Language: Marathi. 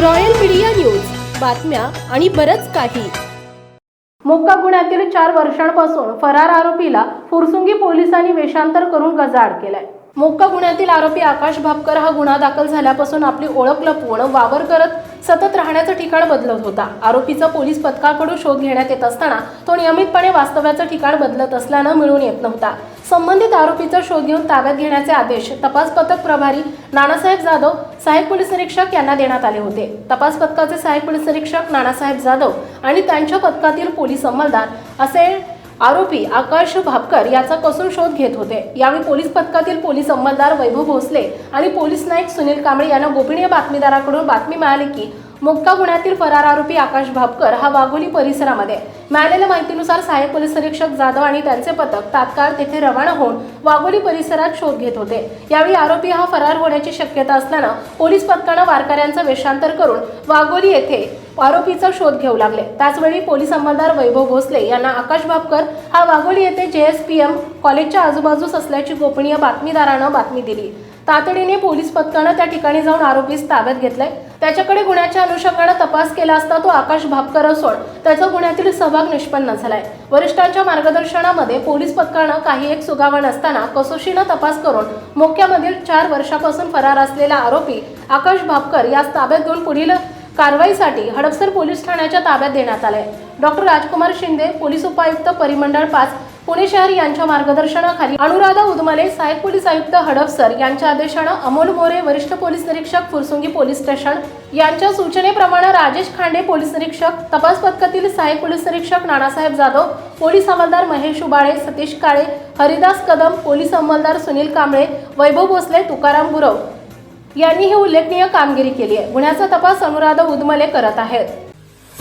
Royal media news. बातम्या आणि बरंच काही. मोक्का गुन्ह्यातील चार वर्षांपासून फरार आरोपीला फुरसुंगी पोलिसांनी वेषांतर करून गजाआड केलाय. मोक्का गुन्ह्यातील आरोपी आकाश भापकर हा गुन्हा दाखल झाल्यापासून आपली ओळख लपवून वावर करत सतत राहण्याचं ठिकाण बदलत होता. आरोपीचा पोलीस पथकाकडून शोध घेण्यात येत असताना तो नियमितपणे वास्तव्याचं ठिकाण बदलत असल्यानं मिळून येत नव्हता. संबंधित आरोपीचा शोध घेऊन ताब्यात घेण्याचे आदेश तपास पथक प्रभारी नानासाहेब जाधव सहाय्यक पोलीस निरीक्षक यांना देण्यात आले होते. तपास पथकाचे सहाय्यक पोलीस निरीक्षक नानासाहेब जाधव आणि त्यांच्या पथकातील पोलीस अंमलदार असे आरोपी आकाश भापकर याचा कसून शोध घेत होते. यावेळी पोलीस पथकातील पोलीस अंमलदार वैभव भोसले आणि पोलीस नाईक सुनील कांबळे यांना गोपनीय बातमीदाराकडून बातमी मिळाली की मुक्का गुन्ह्यातील फरार आरोपी आकाश भापकर हा वाघोली परिसरामध्ये. मिळालेल्या माहितीनुसार सहाय्यक पोलीस निरीक्षक जाधव आणि त्यांचे पथक तात्काळ तेथे रवाना होऊन वाघोली परिसरात शोध घेत होते. यावेळी आरोपी हा फरार होण्याची शक्यता असल्यानं पोलीस पथकानं वारकऱ्यांचं वेषांतर करून वाघोली येथे आरोपीचा शोध घेऊ लागले. त्याचवेळी पोलीस अंमलदार वैभव भोसले यांना आकाश भापकर हा वाघोली येथे जे एस पी एम कॉलेजच्या आजूबाजूस असल्याची गोपनीय बातमीदारानं बातमी दिली. तातडीने पोलीस पथकानं त्या ठिकाणी जाऊन आरोपीस ताब्यात घेतलंय. त्याच्याकडे गुन्ह्याच्या अनुषंगानं तपास केला असता तो आकाश भापकर असून त्याचा गुन्ह्यातील सहभाग निष्पन्न झालाय. वरिष्ठांच्या मार्गदर्शनामध्ये पोलीस पथकानं काही एक सुगावा नसताना कसोशीनं तपास करून मोक्यामधील चार वर्षापासून फरार असलेला आरोपी आकाश भापकर यास ताब्यात घेऊन पुढील कारवाईसाठी हडपसर पोलीस ठाण्याच्या ताब्यात देण्यात आले डॉक्टर राजकुमार शिंदे पोलीस उपायुक्त परिमंडळ पाच पुणे शहर यांच्या मार्गदर्शनाखाली अनुराधा उदमले सहाय्यक पोलीस आयुक्त हडपसर यांच्या आदेशानं अमोल मोरे वरिष्ठ पोलीस निरीक्षक फुरसुंगी पोलीस स्टेशन यांच्या सूचनेप्रमाणे राजेश खांडे पोलीस निरीक्षक तपास पथकातील सहाय्यक पोलीस निरीक्षक नानासाहेब जाधव पोलीस अंमलदार महेश उबाळे सतीश काळे हरिदास कदम पोलीस अंमलदार सुनील कांबळे वैभव भोसले तुकाराम गुरव यांनी ही उल्लेखनीय कामगिरी केली आहे. गुन्ह्याचा तपास अनुराधा उदमले करत आहेत.